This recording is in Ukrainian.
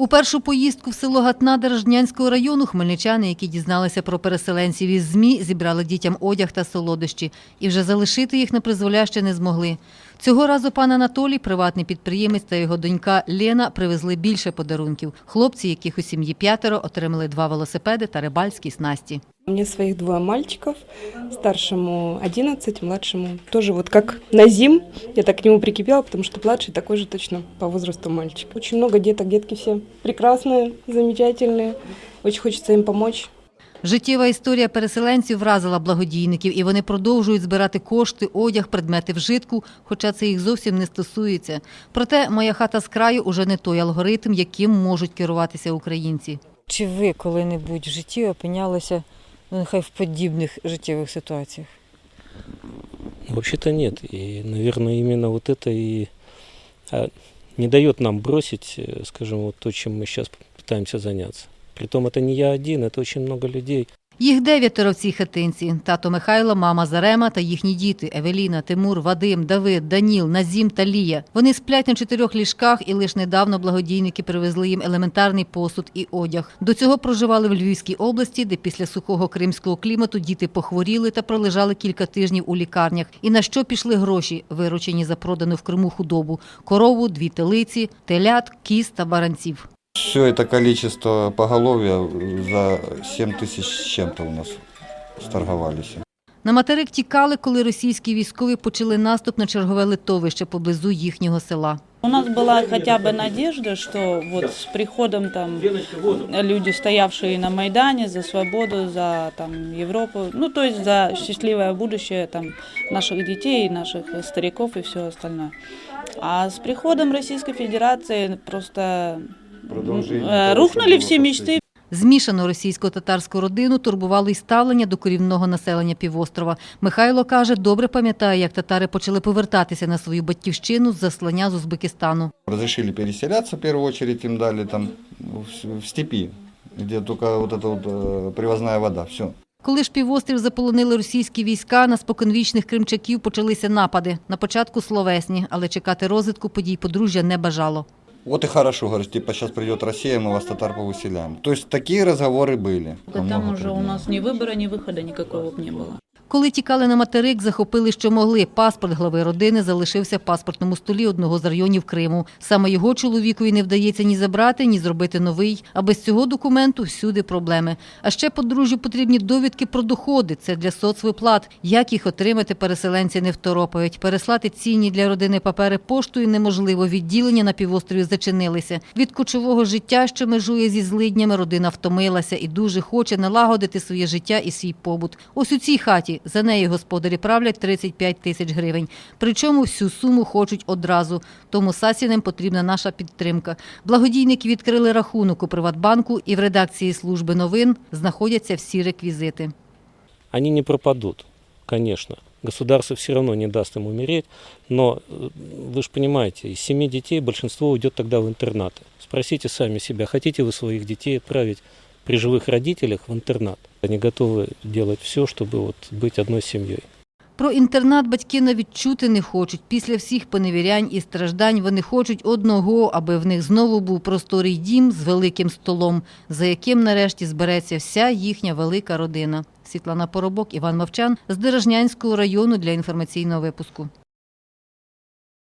У першу поїздку в село Гатна Держнянського району хмельничани, які дізналися про переселенців із ЗМІ, зібрали дітям одяг та солодощі. І вже залишити їх на призволяще не змогли. Цього разу пан Анатолій, приватний підприємець та його донька Лена привезли більше подарунків. Хлопці, яких у сім'ї п'ятеро, отримали два велосипеди та рибальські снасті. У меня своих двое мальчиков, старшему 11, младшему тоже вот как Назим. Я так к нему прикипела, потому что младший такой же точно по возрасту мальчик. Очень много деток, детки все прекрасные, замечательные. Очень хочется им помочь. Життєва історія переселенців вразила благодійників, і вони продовжують збирати кошти, одяг, предмети вжитку, хоча це їх зовсім не стосується. Проте моя хата з краю уже не той алгоритм, яким можуть керуватися українці. Чи ви коли-небудь в житті опинялися ну, нехай в подібних життєвих ситуаціях? Вообще-то нет. И, наверное, именно вот это и а, не дает нам бросить, э, скажем, вот то, чем мы сейчас пытаемся заняться. Притом это не я один, это очень много людей. Їх дев'ятеро в цій хатинці. Тато Михайло, мама Зарема та їхні діти Евеліна, Тимур, Вадим, Давид, Даніл, Назім та Лія. Вони сплять на чотирьох ліжках, і лише недавно благодійники привезли їм елементарний посуд і одяг. До цього проживали в Львівській області, де після сухого кримського клімату діти похворіли та пролежали кілька тижнів у лікарнях. І на що пішли гроші, виручені за продану в Криму худобу: корову, дві телиці, телят, кіз та баранців. Все это количество поголовья за 7 тысяч с чем-то у нас сторговались. На материк тікали, коли російські військові почали наступ на чергове литовище поблизу їхнього села. У нас была хотя бы надежда, что вот с приходом там люди, стоявшие на Майдане за свободу, за там Европу, ну то есть за счастливое будущее там наших детей, наших стариков и все остальное. А с приходом Российской Федерации просто Продолжение э, того, рухнули что все было мечты, Змішану російсько-татарську родину турбувало й ставлення до корінного населення півострова. Михайло каже, добре пам'ятає, як татари почали повертатися на свою батьківщину з заслання з Узбекистану. Разрешили переселяться, в первую очередь им дали там в, в степи, где только вот эта вот э, привозная вода, все. Коли ж півострів заполонили російські війська, на споконвічних кримчаків почалися напади. На початку словесні, але чекати розвитку подій подружжя не бажало. Вот и хорошо, говорит, типа сейчас придет Россия, мы вас татар повыселяем. То есть такие разговоры были. там Много уже у предметов. нас ни выбора, ни выхода никакого б не было. Коли тікали на материк, захопили, що могли. Паспорт глави родини залишився в паспортному столі одного з районів Криму. Саме його чоловікові не вдається ні забрати, ні зробити новий. А без цього документу всюди проблеми. А ще подружжю потрібні довідки про доходи. Це для соцвиплат. Як їх отримати, переселенці не второпають. Переслати цінні для родини папери поштою неможливо. Відділення на півострові зачинилися. Від кочового життя, що межує зі злиднями, родина втомилася і дуже хоче налагодити своє життя і свій побут. Ось у цій хаті за неї господарі правлять 35 тисяч гривень. Причому всю суму хочуть одразу. Тому Сасіним потрібна наша підтримка. Благодійники відкрили рахунок у Приватбанку і в редакції служби новин знаходяться всі реквізити. Они не пропадут, конечно. Государство все равно не даст им умереть, но э, вы же понимаете, из семи детей большинство уйдет тогда в интернаты. Спросите сами себя, хотите вы своих детей отправить при живых родителях в интернат? Они готовы делать все, чтобы вот быть одной семьей. Про інтернат батьки навіть чути не хочуть. Після всіх поневірянь і страждань вони хочуть одного, аби в них знову був просторий дім з великим столом, за яким нарешті збереться вся їхня велика родина. Світлана Поробок, Іван Мовчан з Дережнянського району для інформаційного випуску.